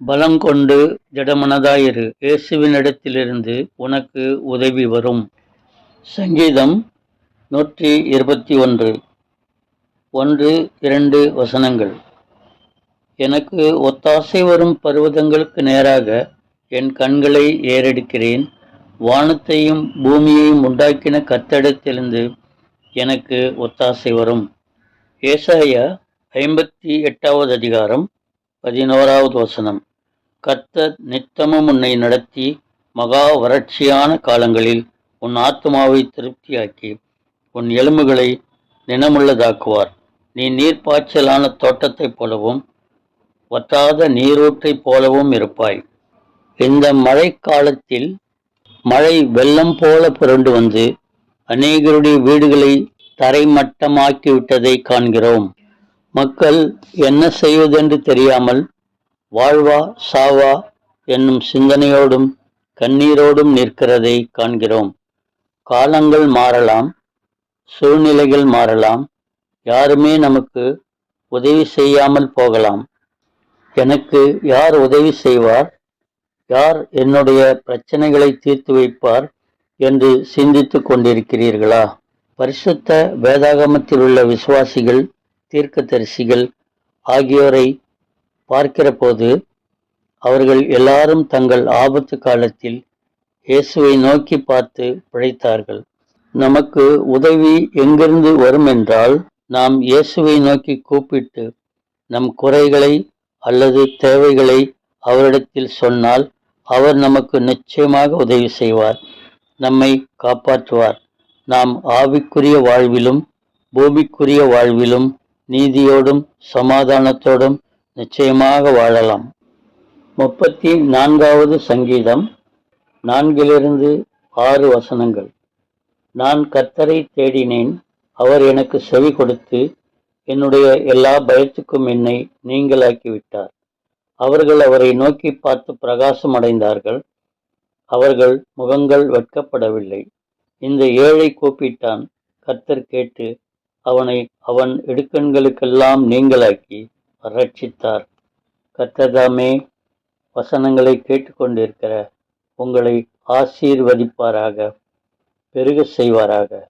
பலங்கொண்டு ஜடமனதாயிரு இயேசுவினிடத்திலிருந்து உனக்கு உதவி வரும். சங்கீதம் நூற்றி இருபத்தி ஒன்று. ஒன்று இரண்டு வசனங்கள். எனக்கு ஒத்தாசை வரும் பர்வதங்களுக்கு நேராக என் கண்களை ஏறெடுக்கிறேன். வானத்தையும் பூமியையும் உண்டாக்கின கத்தடத்திலிருந்து எனக்கு ஒத்தாசை வரும். ஏசாயா ஐம்பத்தி எட்டாவது அதிகாரம் பதினோராவது வசனம். கர்த்தர் நித்தமும் உன்னை நடத்தி மகா வறட்சியான காலங்களில் உன் ஆத்மாவை திருப்தியாக்கி உன் எலும்புகளை நினமுள்ளதாக்குவார். நீ நீர்ப்பாய்ச்சலான தோட்டத்தைப் போலவும் வற்றாத நீரூற்றைப் போலவும் இருப்பாய். இந்த மழைக்காலத்தில் மழை வெள்ளம் போல புரண்டு வந்து அநேகருடைய வீடுகளை தரைமட்டமாக்கிவிட்டதை காண்கிறோம். மக்கள் என்ன செய்வதென்று தெரியாமல் வாழ்வா சாவா என்னும் சிந்தனையோடும் கண்ணீரோடும் நிற்கிறதை காண்கிறோம். காலங்கள் மாறலாம் சூழ்நிலைகள் மாறலாம் யாருமே நமக்கு உதவி செய்யாமல் போகலாம். எனக்கு யார் உதவி செய்வார்? யார் என்னுடைய பிரச்சனைகளை தீர்த்து வைப்பார் என்று சிந்தித்து கொண்டிருக்கிறீர்களா? பரிசுத்த வேதாகமத்தில் உள்ள விசுவாசிகள் தீர்க்கதரிசிகள் ஆகியோரை பார்க்கிற போது அவர்கள் எல்லாரும் தங்கள் ஆபத்து காலத்தில் இயேசுவை நோக்கி பார்த்து பிழைத்தார்கள். நமக்கு உதவி எங்கிருந்து வரும் என்றால் நாம் இயேசுவை நோக்கி கூப்பிட்டு நம் குறைகளை அல்லது தேவைகளை அவரிடத்தில் சொன்னால் அவர் நமக்கு நிச்சயமாக உதவி செய்வார் நம்மை காப்பாற்றுவார். நாம் ஆவிக்குரிய வாழ்விலும் பூமிக்குரிய வாழ்விலும் நீதியோடும் சமாதானத்தோடும் நிச்சயமாக வாழலாம். முப்பத்தி நான்காவது சங்கீதம் நான்கிலிருந்து ஆறு வசனங்கள். நான் கர்த்தரை தேடினேன் அவர் எனக்கு செவி கொடுத்து என்னுடைய எல்லா பயத்துக்கும் என்னை நீங்களாக்கிவிட்டார் அவர்கள் அவரை நோக்கி பார்த்து பிரகாசம் அடைந்தார்கள் அவர்கள் முகங்கள் வெட்கப்படவில்லை. இந்த ஏழை கூப்பிட்டான். கர்த்தர் கேட்டு அவனை அவன் இடுக்கண்களுக்கெல்லாம் நீங்களாக்கி ரட்சித்தார். கத்ததாமே வசனங்களை கேட்டுக்கொண்டிருக்கிற உங்களை ஆசீர்வதிப்பாராக பெருக செய்வாராக.